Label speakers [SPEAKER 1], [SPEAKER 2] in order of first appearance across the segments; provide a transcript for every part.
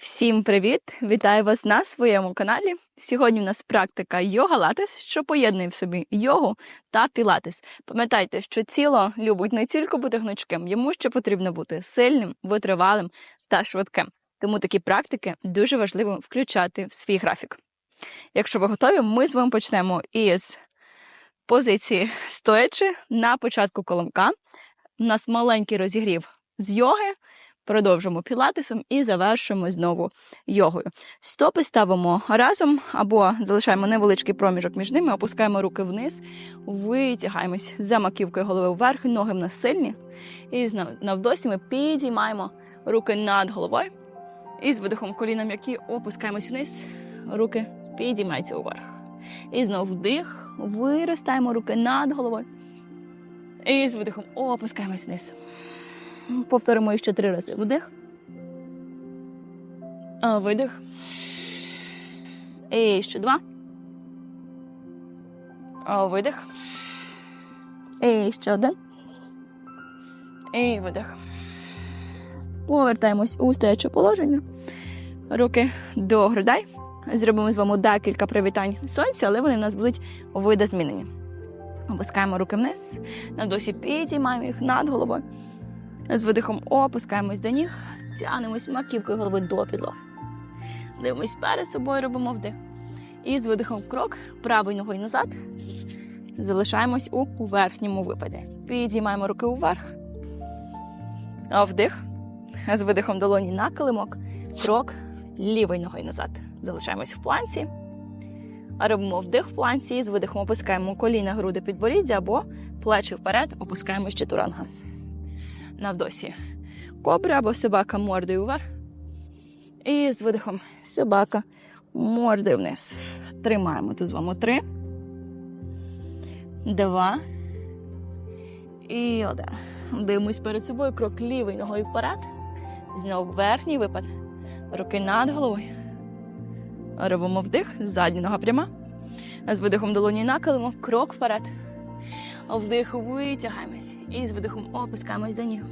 [SPEAKER 1] Всім привіт! Вітаю вас на своєму каналі. Сьогодні у нас практика йога латес, що поєднує в собі йогу та пілатес. Пам'ятайте, що тіло любить не тільки бути гнучким, йому ще потрібно бути сильним, витривалим та швидким. Тому такі практики дуже важливо включати в свій графік. Якщо ви готові, ми з вами почнемо із позиції стоячи на початку коломка. У нас маленький розігрів з йоги. Продовжимо пілатесом і завершимо знову йогою. Стопи ставимо разом або залишаємо невеличкий проміжок між ними, опускаємо руки вниз, витягаємось за маківкою голови вверх, ноги в нас сильні. І навдосі ми підіймаємо руки над головою. І з видихом коліна м'які опускаємось вниз, руки підіймаються уверх. І знову вдих, виростаємо руки над головою. І з видихом опускаємось вниз. Повторимо ще три рази. Вдих. А, Видих. І ще два. А, Видих. І ще один. І видих. Повертаємось у стояче положення. Руки до грудей. Зробимо з вами декілька привітань сонця, але вони в нас будуть видозмінені. Опускаємо руки вниз. На досі підіймаємо їх над головою. З видихом опускаємось до ніг, тягнемось маківкою голови до підлоги. Дивимось перед собою, робимо вдих. І з видихом крок правою ногою назад. Залишаємось у верхньому випаді. Підіймаємо руки уверх. Вдих. З видихом долоні на килимок. Крок лівою ногою назад. Залишаємось в планці. Робимо вдих в планці і з видихом опускаємо коліна, груди, підборіддя або плечі вперед, опускаємо ще туранга навдосі. Кобра або собака мордою вверх. І з видихом собака мордою вниз. Тримаємо тут з вами три. Два. І один. Дивимось перед собою крок лівою ногою вперед. Знову верхній випад. Руки над головою. Робимо вдих. Задня нога пряма. З видихом долоні накалимо. Крок вперед. Вдих витягаємось. І з видихом опускаємось до ніг.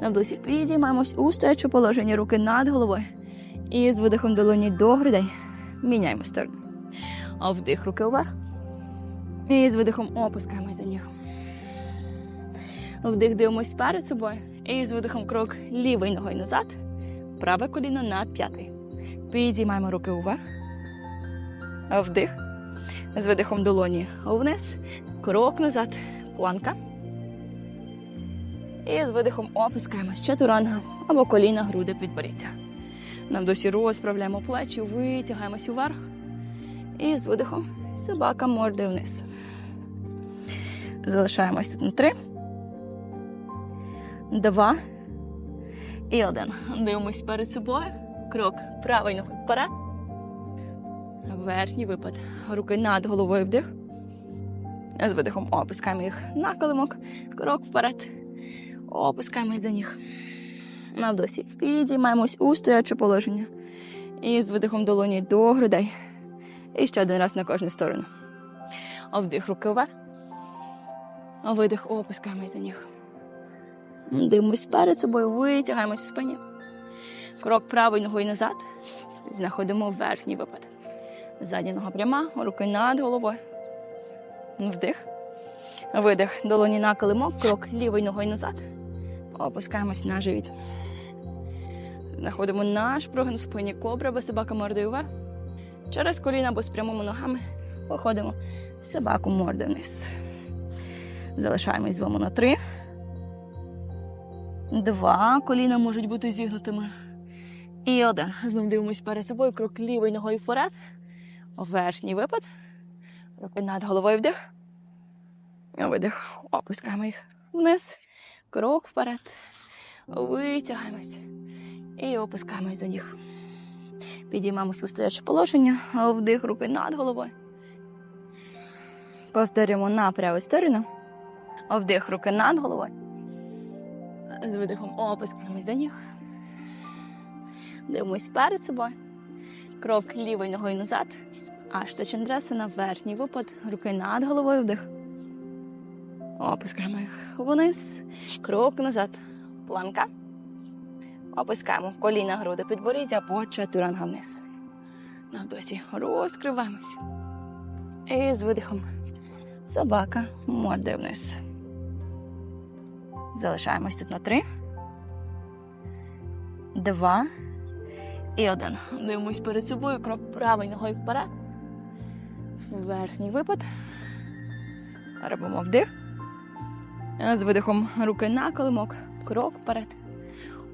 [SPEAKER 1] На вдосі підіймаємось у стояче положення руки над головою. І з видихом долоні до грудей. Міняємо сторону. А вдих руки вверх. І з видихом опускаємось до ніг. Вдих дивимось перед собою. І з видихом крок лівою ногою назад. Праве коліно над п'ятий. Підіймаємо руки вверх. Вдих. З видихом долоні вниз. Крок назад. Планка. І з видихом опускаємось чатуранга або коліна, груди підборіться. Нам досі розправляємо плечі, витягаємось уверх. І з видихом собака мордою вниз. Залишаємось тут на три. Два. І один. Дивимось перед собою. Крок правий ногою вперед. Верхній випад. Руки над головою вдих. З видихом опускаємо їх на килимок. Крок вперед. Опускаємось до ніг. Навдосі підіймаємось у стояче положення. І з видихом долоні до грудей. І ще один раз на кожну сторону. Вдих руки вверх. Видих опускаємось до ніг. Дивимось перед собою, витягаємось в спині. Крок правою ногою назад. Знаходимо верхній випад. Задня нога пряма, руки над головою. Вдих. Видих. Долоні на килимок, крок лівою ногою назад. Опускаємось на живіт. Знаходимо наш прогин спині кобра, без собака мордою вверх. Через коліна або з прямими ногами виходимо собаку мордою вниз. Залишаємось з вами на три. Два. Коліна можуть бути зігнутими. І один. Знову дивимось перед собою. Крок лівою ногою вперед. Верхній випад. Руки над головою вдих. Видих. Опускаємо їх вниз. Крок вперед. Витягаємось. І опускаємось до ніг. Підіймаємось у стояче положення. Вдих руки над головою. Повторюємо на праву сторону. Вдих руки над головою. З видихом опускаємось до ніг. Дивимось перед собою. Крок лівою ногою назад. Аштачандрасана, верхній випад. Руки над головою вдих. Опускаємо їх вниз. Крок назад. Планка. Опускаємо коліна, груди, підборіддя або чатуранга вниз. На вдосі розкриваємось. І з видихом собака мордою вниз. Залишаємось тут на три. Два. І один. Дивимось перед собою. Крок правою ногою вперед. Верхній випад. Робимо вдих. З видихом руки на колимок. Крок вперед.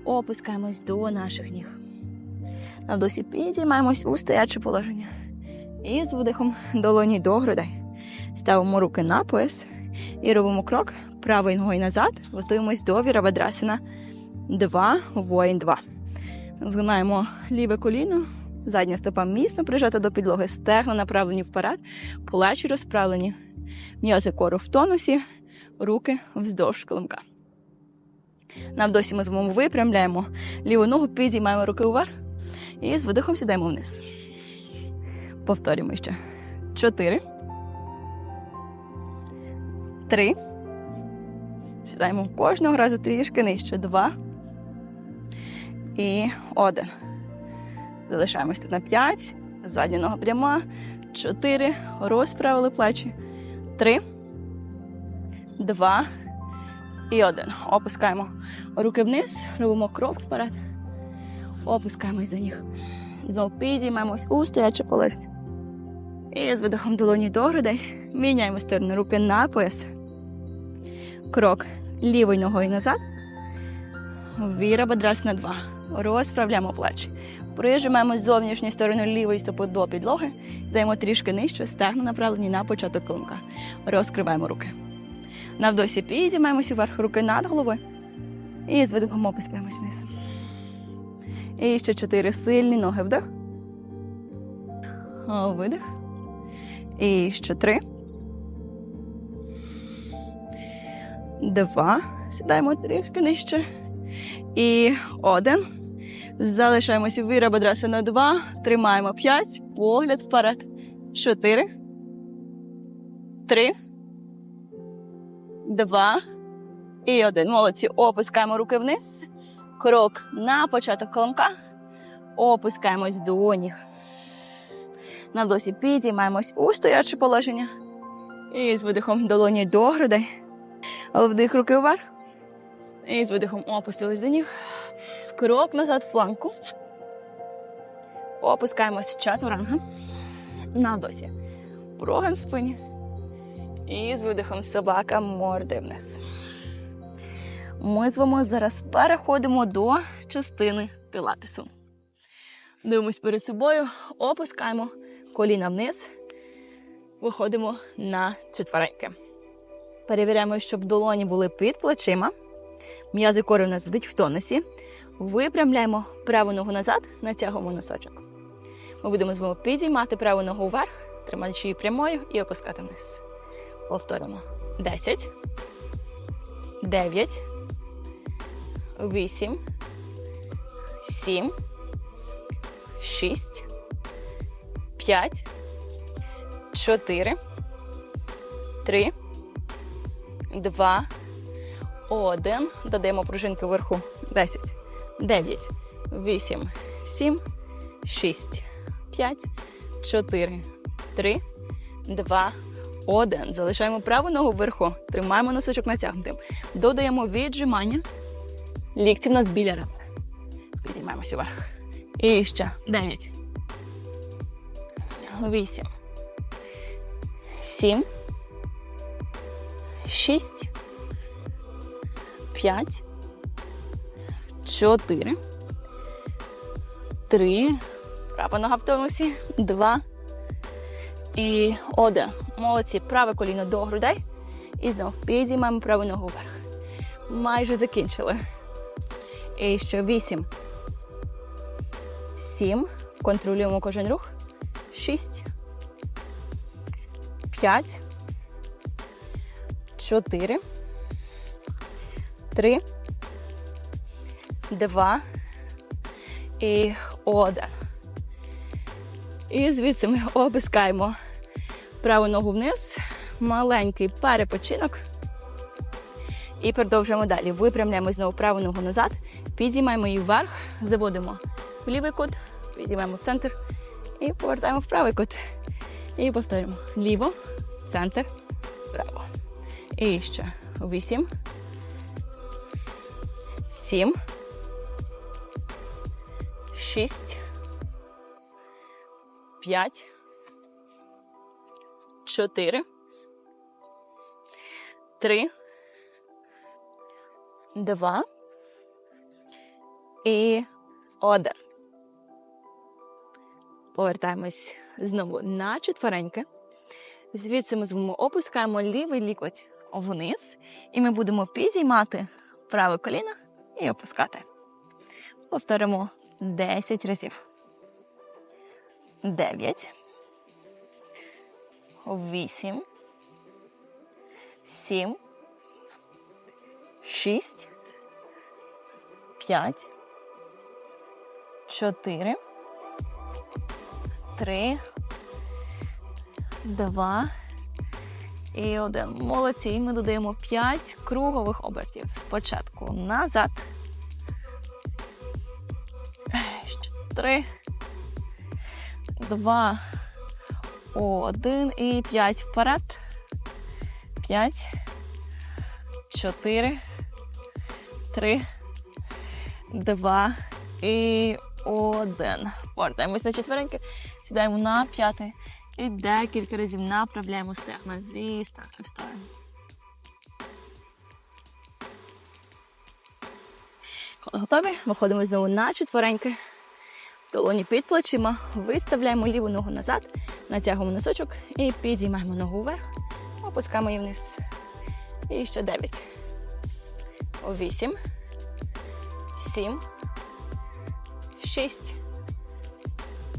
[SPEAKER 1] Опускаємось до наших ніг. На вдосі підіймаємось у стояче положення. І з видихом долоні до грудей. Ставимо руки на пояс і робимо крок правою ногою назад. Готуємось до вірабадрасина. Два, воїн, два. Згинаємо ліве коліно, задня стопа міцно прижата до підлоги, стегна направлені вперед, плечі розправлені, м'язи кору в тонусі, руки вздовж килимка. На вдосі ми з вами випрямляємо ліву ногу, підіймаємо руки вверх і з видихом сідаємо вниз. Повторюємо ще. Чотири. Три. Сідаємо кожного разу трішки нижче. Два. І один. Залишаємось тут на п'ять. Задня нога пряма. Чотири. Розправили плечі. Три. Два. І один. Опускаємо руки вниз, робимо крок вперед. Опускаємось за ніг. Знову підіймаємось у стояче положення. І з видихом долоні до грудей. Міняємо сторону руки на пояс. Крок лівою ногою назад. Віра бедрас на два. Розправляємо плечі. Прижимаємо з зовнішньої сторони лівої стопи до підлоги. Даємо трішки нижче, стегна направлені на початок клинка. Розкриваємо руки. На вдосі підіймаємося вверх, руки над головою. І з видихом опускаємось вниз. І ще чотири сильні ноги вдих. Видих. І ще три. Два. Сідаємо трішки нижче. І один. Залишаємося віра бедраса на два. Тримаємо п'ять. Погляд вперед. Чотири. Три. Два. І один. Молодці. Опускаємо руки вниз. Крок на початок колонка. Опускаємось до ніг. На досі підіймаємось у стояче положення. І з видихом долоні до грудей. Вдих руки вверх. І з видихом опустились до ніг. Крок назад в планку. Опускаємось чатуранга. На досі. Прогин в спині. І з видихом собака морди вниз. Ми з вами зараз переходимо до частини пілатесу. Дивимось перед собою, опускаємо коліна вниз, виходимо на четвереньки. Перевіряємо, щоб долоні були під плечима. М'язи кори у нас будуть в тонусі. Випрямляємо праву ногу назад, натягуємо носочок. Ми будемо з вами підіймати праву ногу вверх, тримаючи її прямою і опускати вниз. Повторимо. 10, 9, 8, 7, 6, 5, 4, 3, 2, 1. Додаємо пружинки вверху. 10, 9, 8, 7, 6, 5, 4, 3, 2, 1. Залишаємо праву ногу вверху. Тримаємо носочок натягнутим. Додаємо віджимання. Лікті в нас біля ребер. Підіймаємося вверх. І ще 9. 8. 7. 6. 5. 4. 3. Права нога в тонусі. 2. І один. Молодці. Праве коліно до грудей. І знов підіймаємо праву ногу вверх. Майже закінчили. І ще вісім. Сім. Контролюємо кожен рух. Шість. П'ять. Чотири. Три. Два. І один. І звідси ми опускаємо праву ногу вниз. Маленький перепочинок. І продовжуємо далі. Випрямляємо знову праву ногу назад. Підіймаємо її вверх, заводимо в лівий кут, підіймаємо в центр і повертаємо в правий кут. І повторюємо. Ліво, центр, право. І ще вісім. Сім. Шість. П'ять. Чотири. Три. Два. І один. Повертаємось знову на четвереньки. Звідси ми з вами опускаємо лівий лікоть вниз, і ми будемо підіймати праве коліно і опускати. Повторимо 10 разів. 9. 8. 7. 6. 5. 4. 3. Два. І один. Молодці. Ми додаємо 5 кругових обертів. Спочатку назад. Три. Два. Один. І п'ять вперед. П'ять. Чотири. Три. Два. І один. Повертаємось на четвереньки. Сідаємо на п'ятий. І декілька разів направляємо стегна зі сторони в сторону. Готові, виходимо знову на четвереньки. Долоні під плечима, виставляємо ліву ногу назад, натягуємо носочок і підіймаємо ногу вверх, опускаємо її вниз. І ще дев'ять. Вісім. Сім. Шість.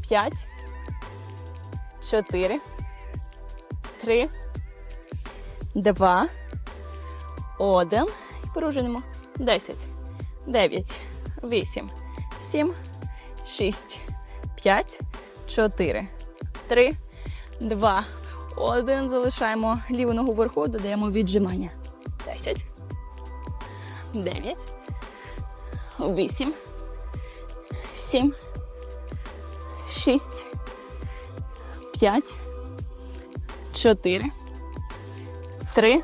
[SPEAKER 1] П'ять. Чотири. Три. Два. Один. І поружуємо. Десять. Дев'ять. Вісім. Сім. Шість. П'ять. Чотири. Три. Два. Один. Залишаємо ліву ногу вверху, додаємо віджимання. Десять. Дев'ять. Вісім. Сім. Шість. П'ять. Чотири. Три.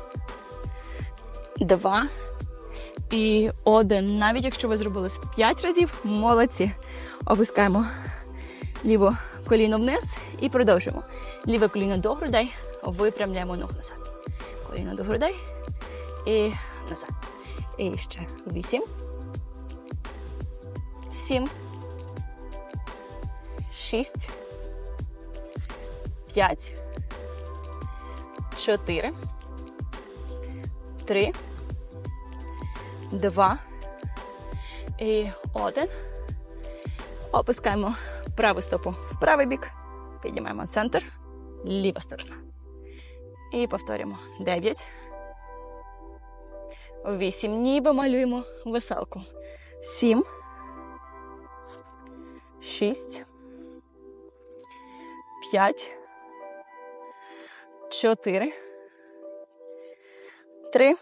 [SPEAKER 1] Два. І один. Навіть якщо ви зробили п'ять разів, молодці. Опускаємо ліве коліно вниз і продовжуємо. Ліве коліно до грудей, випрямляємо ногу назад. Коліно до грудей і назад. І ще вісім. Сім. Шість. П'ять. Чотири. Три. Два. І один. Опускаємо праву стопу в правий бік. Піднімаємо центр. Ліва сторона. І повторюємо. Дев'ять. Вісім. Ніби малюємо веселку. Сім. Шість. П'ять. Чотири. Три.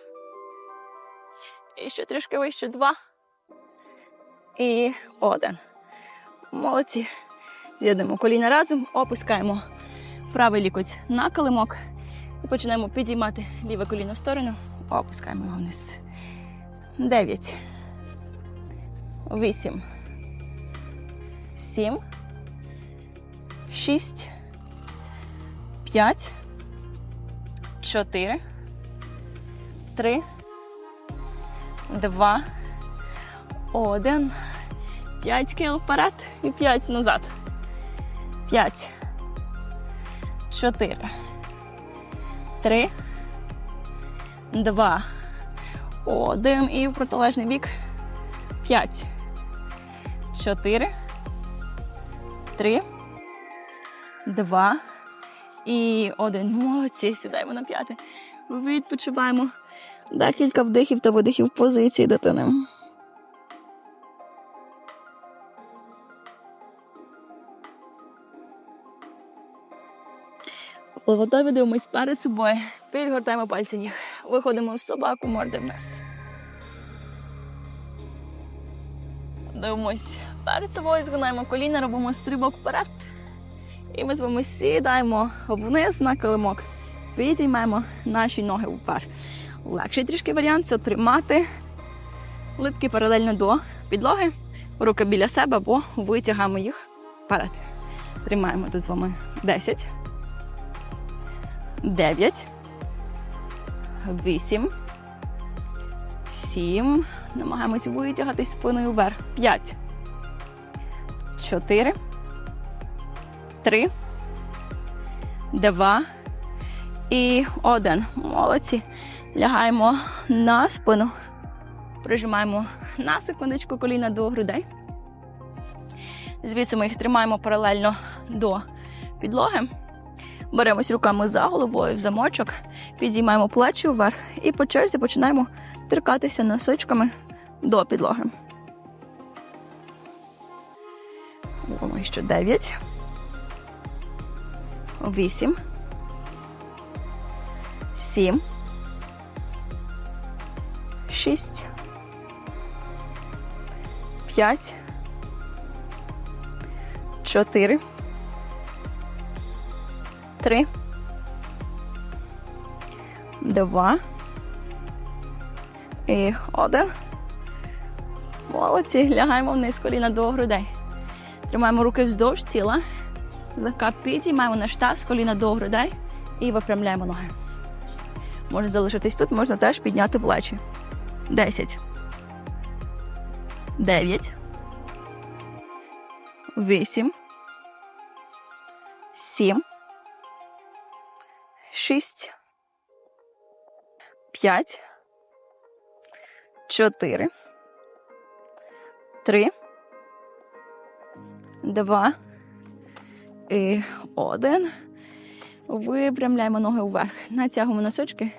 [SPEAKER 1] І ще трішки вище. Два. І один. Молодці. З'єднуємо коліна разом, опускаємо правий лікоть на килимок і починаємо підіймати ліве коліно в сторону, опускаємо його вниз. Дев'ять. Вісім. Сім. Шість. П'ять. Чотири. Три. Два. Один. П'ять кіл вперед і п'ять назад. П'ять. Чотири. Три. Два. Один. І в протилежний бік. П'ять. Чотири. Три. Два. І один. Молодці. Сідаємо на п'яте. Відпочиваємо. Декілька вдихів та видихів позиції дитини. Готові, дивимось перед собою, підгортаємо пальці ніг, виходимо в собаку, морди вниз. дивимось перед собою, згинаємо коліна, робимо стрибок вперед. І ми з вами сідаємо вниз на килимок. Підіймаємо наші ноги впер. Легший трішки варіант це тримати литки паралельно до підлоги, руки біля себе або витягаємо їх вперед. Тримаємо тут з вами 10, 9, 8, 7. Намагаємось витягати спиною вверх. 5, 4, 3, 2 і 1. Молодці. Лягаємо на спину. Прижимаємо на секундочку коліна до грудей. Звідси ми їх тримаємо паралельно до підлоги. Беремось руками за головою в замочок, підіймаємо плечі вверх і по черзі починаємо торкатися носочками до підлоги. Робимо ще 9. 8. 7. 6. 5. 4. 3. 2. І один. Молодці. Лягаємо вниз коліна до грудей. Тримаємо руки вздовж тіла. Злегка підіймаємо наш таз, коліна до грудей і випрямляємо ноги. Можна залишитись тут, можна теж підняти плечі. 10. 9. 8. 7. 6. 5. 4. 3. 2. І 1. Випрямляємо ноги вверх. Натягуємо носочки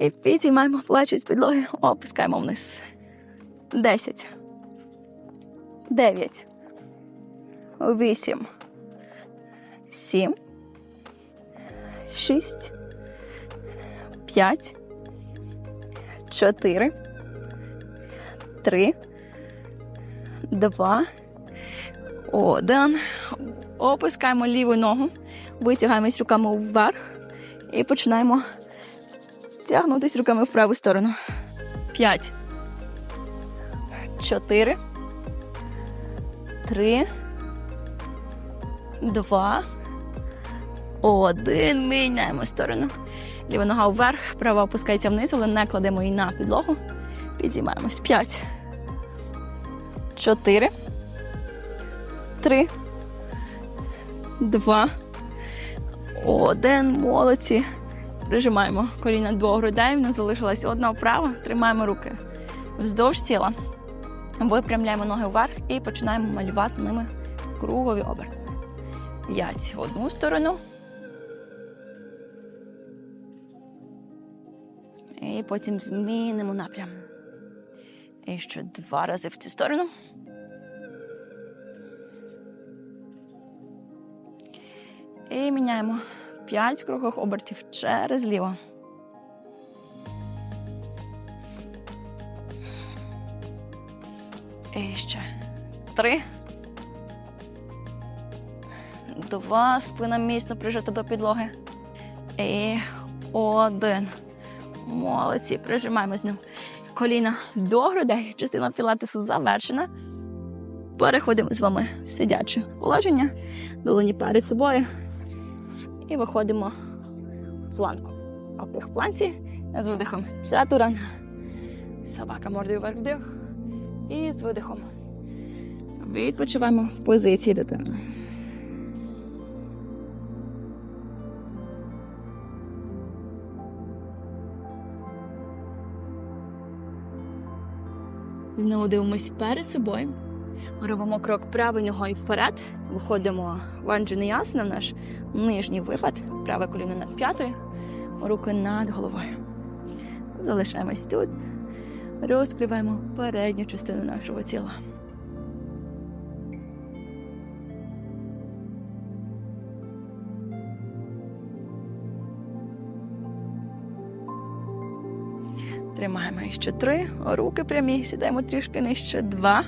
[SPEAKER 1] і підіймаємо плечі з підлоги, опускаємо вниз. 10. 9. 8. 7. 6. 5. 4. 3. 2. 1. Опускаємо ліву ногу. Витягаємось руками вверх і починаємо тягнутися руками в праву сторону. 5. 4. 3. 2. 1. Міняємо сторону. Ліва нога вверх, права опускається вниз, але не кладемо її на підлогу. Підіймаємось. 5. 4. 3. 2. Один. Молодці. Прижимаємо коліна до грудей. В нас залишилась одна вправа. Тримаємо руки вздовж тіла. Випрямляємо ноги вверх і починаємо малювати ними кругові оберти. 5 в одну сторону. І потім змінимо напрям. І ще два рази в цю сторону. І міняємо 5 кругових обертів через ліво. І ще три. Два. Спина міцно прижата до підлоги. І один. Молодці. Прижимаємо з ним коліна до грудей. Частина пілатесу завершена. Переходимо з вами в сидяче положення. Долоні перед собою. І виходимо в планку. А вдих в планці з видихом чатуран. Собака мордою вверх вдих. І з видихом. Відпочиваємо в позиції дитини. Знову дивимось перед собою. Робимо крок правою ногою вперед. Виходимо в анджаниясана, в наш нижній випад. Праве коліно над п'ятою, руки над головою. Залишаємось тут. Розкриваємо передню частину нашого тіла. Ще три. Руки прямі. Сідаємо трішки нижче. Два.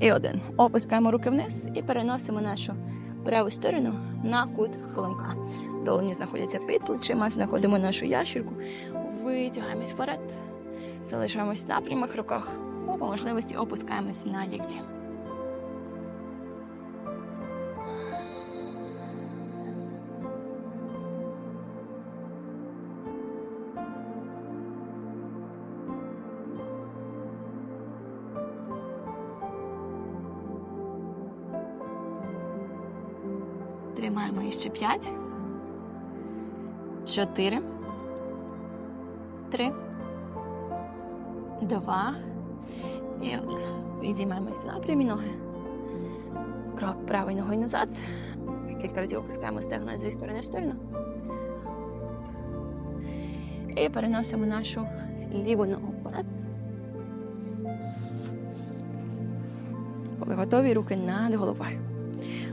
[SPEAKER 1] І один. Опускаємо руки вниз і переносимо нашу праву сторону на кут хлимка. Долоні знаходяться під плечима, знаходимо нашу ящірку, витягаємось вперед, залишаємось на прямих руках, по можливості опускаємось на лікті. Тримаємо іще п'ять. Чотири. Три. Два. І один. Підіймаємось на прямі ноги. Крок правою ногою назад. Кілька разів опускаємо стегна зі сторони сторону. І переносимо нашу ліву ногу вперед. Коли готові, руки над головою.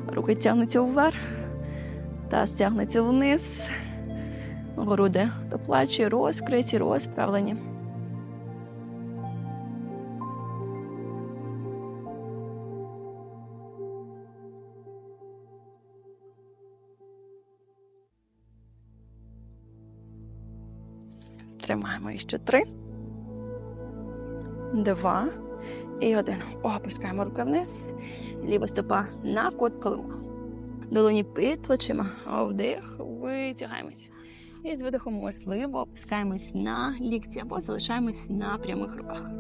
[SPEAKER 1] Руки тягнуться вверх, таз тягнеться вниз, груди до плечі, розкриті, розправлені. Тримаємо іще три, два і один. Опускаємо руки вниз. Ліва стопа на кут колимка. Долоні під плечима. Вдих, витягаємось. І з видихом можливо опускаємось на лікті або залишаємось на прямих руках.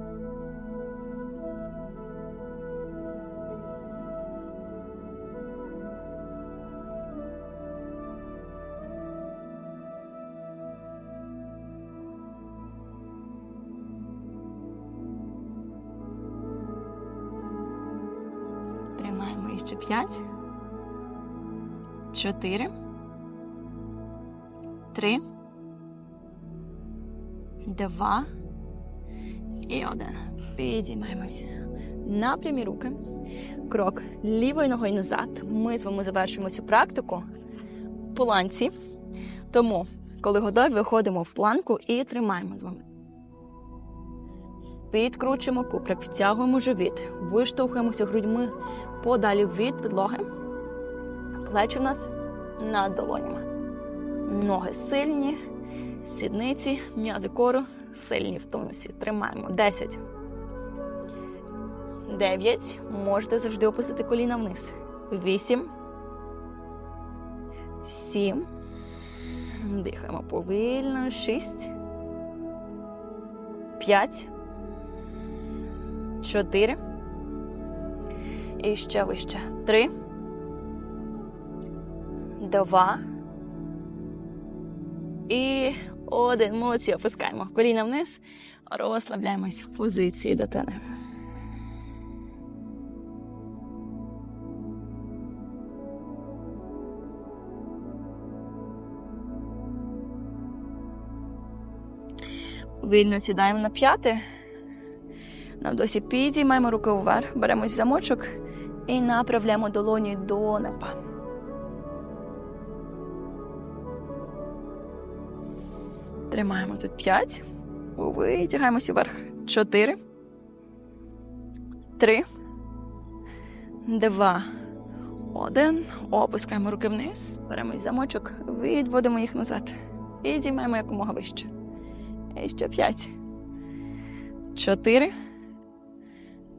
[SPEAKER 1] Тримаємо іще п'ять. Чотири. Три. Два. І один. Підіймаємося. На прямі руки. Крок лівою ногою назад. Ми з вами завершимо цю практику в планці. Тому, коли готові, виходимо в планку і тримаємо з вами. Підкручуємо куприк, втягуємо живіт, виштовхуємося грудьми подалі від підлоги. Плечі у нас над долонями. Ноги сильні, сідниці, м'язи кору сильні в тонусі. Тримаємо. 10. 9. Можете завжди опустити коліна вниз. 8. 7. Дихаємо повільно. 6. 5. 4. І ще вище. Три. Два. І один. Молодці. Опускаємо. Коліна вниз. Розслабляємось в позиції дитини. Вільно сідаємо на п'яти. На вдосі підіймаємо руки вверх, беремось в замочок і направляємо долоні до неба. Тримаємо тут 5. Витягаємося вверх. 4. 3. 2. 1. Опускаємо руки вниз. Беремо замочок, відводимо їх назад. І діймаємо якомога вище. І ще 5. 4.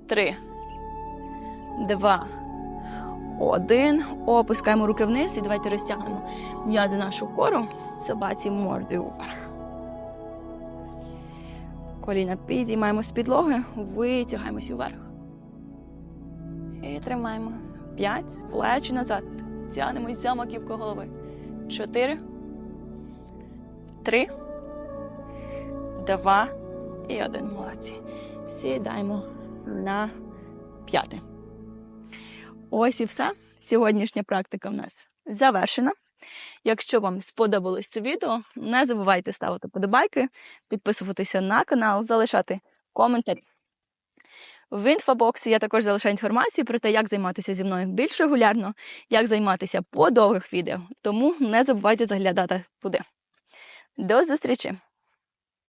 [SPEAKER 1] 3. Два. Один. Опускаємо руки вниз і давайте розтягнемо м'язи нашу кору. Собаці мордою вверх. Коліна підіймаємо з підлоги, витягаємось вверх. І тримаємо. П'ять. Плечі назад. Тягнемось за маківку голови. Чотири. Три. Два. І один. Молодці. Сідаємо на п'яте. Ось і все. Сьогоднішня практика в нас завершена. Якщо вам сподобалось це відео, не забувайте ставити подобайки, підписуватися на канал, залишати коментарі. В інфобоксі я також залишаю інформацію про те, як займатися зі мною більш регулярно, як займатися по довгих відео. Тому не забувайте заглядати туди. До зустрічі!